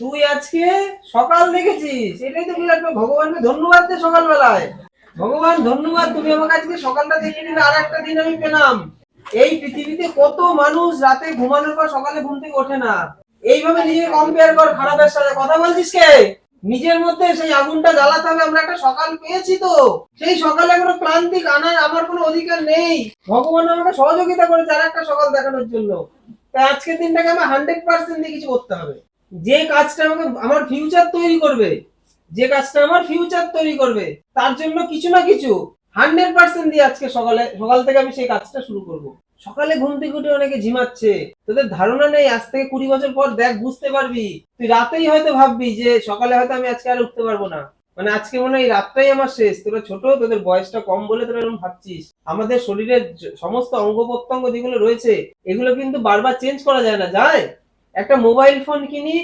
তুই আজকে সকাল দেখেছিস? এটাই তো বিরাট ভগবানকে ধন্যবাদ দে সকালবেলায়। ভগবান, ধন্যবাদ, তুমি আমাকে আজকে সকালটা দেখিয়ে দিলে, আর একটা দিন আমি পেলাম। এই পৃথিবীতে কত মানুষ রাতে ঘুমানোর পর সকালে ঘুম থেকে ওঠে না। এইভাবে নিজেকে কম্পেয়ার কর, খারাপের সাথে। কথা বলছিস কে? নিজের মধ্যে সেই আগুনটা জ্বালাতে হবে, আমরা একটা সকাল পেয়েছি তো। সেই সকালে কোনো ক্লান্তি আনার আমার কোনো অধিকার নেই। ভগবান আমাকে সহযোগিতা করেছে আর একটা সকাল দেখানোর জন্য। তাই আজকের দিনটাকে আমার হান্ড্রেড পার্সেন্ট দিয়ে কিছু করতে হবে। যে কাজটা আমাকে, আমার ফিউচার তৈরি করবে, যে কাজটা আমার ফিউচার তৈরি করবে, তার জন্য কিছু না কিছু হান্ড্রেড পার্সেন্ট দিয়ে আজকে সকালে, সকাল থেকে আমি সেই কাজটা শুরু করব। সকালে ঘুম থেকে উঠে অনেকে ঝিমাচ্ছে, তোদের ধারণা নেই, আজ থেকে কুড়ি বছর পর দেখ, বুঝতে পারবি। তুই রাতেই হয়তো ভাববি যে সকালে হয়তো আমি আজকে আর উঠতে পারব না। মানে আজকে মনে হয় রাতটাই আমার শেষ, তোরা ছোট, তোদের বয়সটা কম বলে তোরা এরকম ভাবছিস। আমাদের শরীরের সমস্ত অঙ্গ প্রত্যঙ্গ যেগুলো রয়েছে, এগুলো কিন্তু বারবার চেঞ্জ করা যায় না, যায়? একটা মোবাইল ফোন কিনি,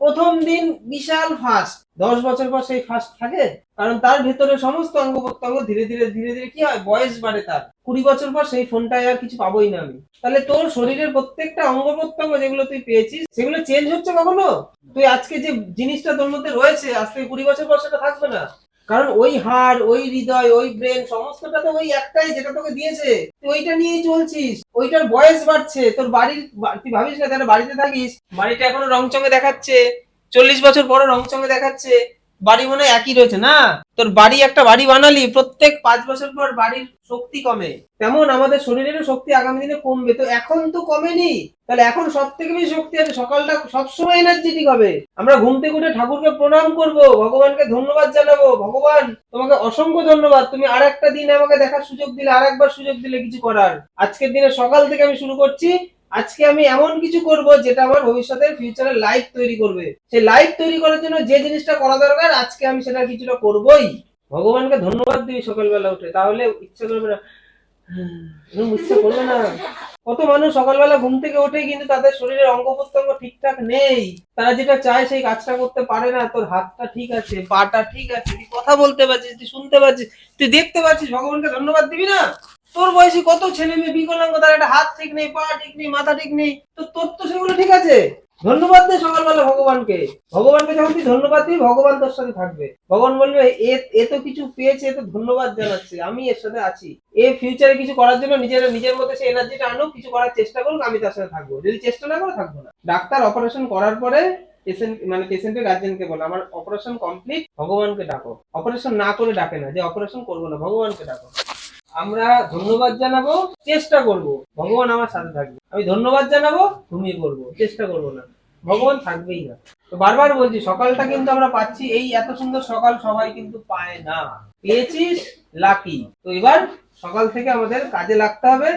প্রথম দিন বিশাল ফাস্ট দশ বছর পর সেই ফাস্ট থাকে, কারণ তার ভেতরে সমস্ত অঙ্গ প্রত্যঙ্গ ধীরে ধীরে ধীরে ধীরে কি হয়, বয়স বাড়ে তার। কুড়ি বছর পর সেই ফোনটায় আর কিছু পাবোই না আমি। তাহলে তোর শরীরের প্রত্যেকটা অঙ্গ প্রত্যঙ্গ যেগুলো তুই পেয়েছিস, সেগুলো চেঞ্জ হচ্ছে কখনো? তুই আজকে যে জিনিসটা তোর মধ্যে রয়েছে আজকে কুড়ি বছর পর সেটা থাকবে না। কারণ ওই হাড়, ওই হৃদয়, ওই ব্রেন, সমস্তটা তো ওই একটাই যেটা তোকে দিয়েছে। তুই ওইটা নিয়েই চলছিস। ওইটার বয়স বাড়ছে। তোর বাড়ির তুই ভাবিস না, তাহলে বাড়িতে থাকিস। বাড়িটা এখনও রং চঙে দেখাচ্ছে। চল্লিশ বছর পরে রং চঙে দেখাচ্ছে। বাড়ি মনে একই রয়েছে, না? তোর বাড়ি একটা বাড়ি বানালি, প্রত্যেক পাঁচ বছর পর বাড়ির শক্তি কমে। তেমন আমাদের শরীরেরও শক্তি আগামী দিনে কমবে। তো এখন তো কমেনি। তাহলে এখন সব থেকে বেশি শক্তি আছে, সকালটা সবসময় এনার্জেটিক হবে। আমরা ঘুম থেকে উঠে ঠাকুরকে প্রণাম করব, ভগবানকে ধন্যবাদ জানাব। ভগবান, তোমাকে অসংখ্য ধন্যবাদ। তুমি আর একটা দিন আমাকে দেখার সুযোগ দিলে আর একবার সুযোগ দিলে কিছু করার। আজকের দিনে সকাল থেকে আমি শুরু করছি। আজকে আমি এমন কিছু করব যেটা আমার ভবিষ্যতের ফিউচারের লাইফ তৈরি করবে। সেই লাইফ তৈরি করার জন্য যে জিনিসটা করা দরকার, আজকে আমি সেটা কিছুটা করবই। ভগবানকে ধন্যবাদ দিই সকালবেলা উঠে। তাহলে ইচ্ছা করবে না। ইচ্ছা করবে না। কত মানুষ সকালবেলা ঘুম থেকে ওঠে কিন্তু তাদের শরীরের অঙ্গ প্রত্যঙ্গ ঠিকঠাক নেই। তারা যেটা চায় সেই কাজটা করতে পারে না। তোর হাতটা ঠিক আছে, পাটা ঠিক আছে। তুই কথা বলতে পারছিস, তুই শুনতে পারছিস, তুই দেখতে পাচ্ছিস ভগবানকে ধন্যবাদ দিবি না? তোর বয়সী কত ছেলে মেয়ে বিকলাঙ্গ তার একটা হাত ঠিক নেই, পা ঠিক নেই, মাথা ঠিক নেই, তো তোর তো সেগুলো ঠিক আছে? ধন্যবাদ দে সকালবেলা ভগবানকে। ভগবানকে যখন তুই ধন্যবাদ দিবি, ভগবান তোর সাথে থাকবে। ভগবান বলবে, এ এ তো কিছু পেয়েছে, এ তো ধন্যবাদ জানাচ্ছে, আমি এর সাথে আছি। এ ফিউচারে কিছু করার জন্য নিজের নিজের মধ্যে সেই এনার্জিটা আনুক, কিছু করার চেষ্টা করুক, আমি তার সাথে থাকব। যদি চেষ্টা না করে, থাকব না। ডাক্তার অপারেশন করার পরে পেশেন্ট মানে পেশেন্টের গার্জেনকে বলে, আমার অপারেশন কমপ্লিট ভগবানকে ডাকো। অপারেশন না করে ডাকে না, যে অপারেশন করব না, ভগবানকে ডাকো। আমরা ধন্যবাদ জানাব, চেষ্টা করব। ভগবান আমার সাথে থাকবে। আমি ধন্যবাদ জানাব ঘুমিয়ে পড়ব চেষ্টা করব না। ভগবান থাকবেই না। তো বারবার বলছি, সকালটা কিন্তু আমরা পাচ্ছি, এই এত সুন্দর সকাল সবাই কিন্তু পায় না। পেয়েছিস লাকি তো এবার সকাল থেকে আমাদের কাজে লাগতে হবে।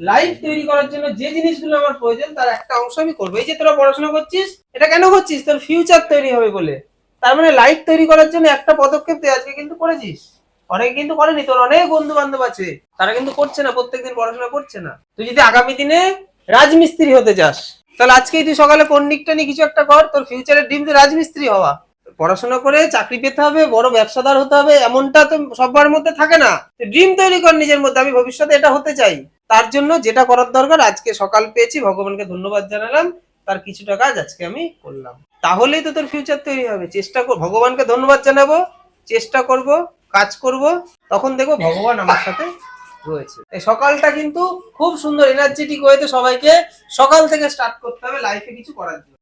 লাইফ তৈরি করার জন্য যে জিনিসগুলো আমার প্রয়োজন, তার একটা অংশ আমি করব। এই যে তোরা পড়াশোনা করছিস, এটা কেন করছিস? তোর ফিউচার তৈরি হবে বলে। তার মানে লাইফ তৈরি করার জন্য একটা পদক্ষেপ তুই আজকে কিন্তু করেছিস। অনেকে কিন্তু করেনি, তোর অনেক বন্ধু বান্ধব আছে। তারা কিন্তু করছে না, প্রত্যেকদিন পড়াশোনা করছে না। তুই যদি আগামী দিনে রাজমিস্ত্রি হতে চাস তাহলে আজকেই তুই সকালে পণ্ডিকটা নিয়ে কিছু একটা কর, তোর ফিউচারের ড্রিম তো রাজমিস্ত্রি হওয়া। পড়াশোনা করে চাকরি পেতে হবে, বড় ব্যবসাদার হতে হবে, এমনটা তো সবার মধ্যে থাকে না। ড্রিম তৈরি কর নিজের মধ্যে, আমি ভবিষ্যতে এটা হতে চাই। তার জন্য যেটা করার দরকার, আজকে সকাল পেয়েছি, ভগবানকে ধন্যবাদ জানালাম, তার কিছুটা কাজ আজকে আমি করলাম। তাহলেই তো তোর ফিউচার তৈরি হবে, চেষ্টা কর, ভগবানকে ধন্যবাদ জানাব, চেষ্টা করব কাজ করব, তখন দেখব ভগবান আমার সাথে রয়েছে। এই সকালটা কিন্তু খুব সুন্দর এনার্জেটিক ওয়েতে সবাইকে সকাল থেকে স্টার্ট করতে হবে লাইফে কিছু করার জন্য।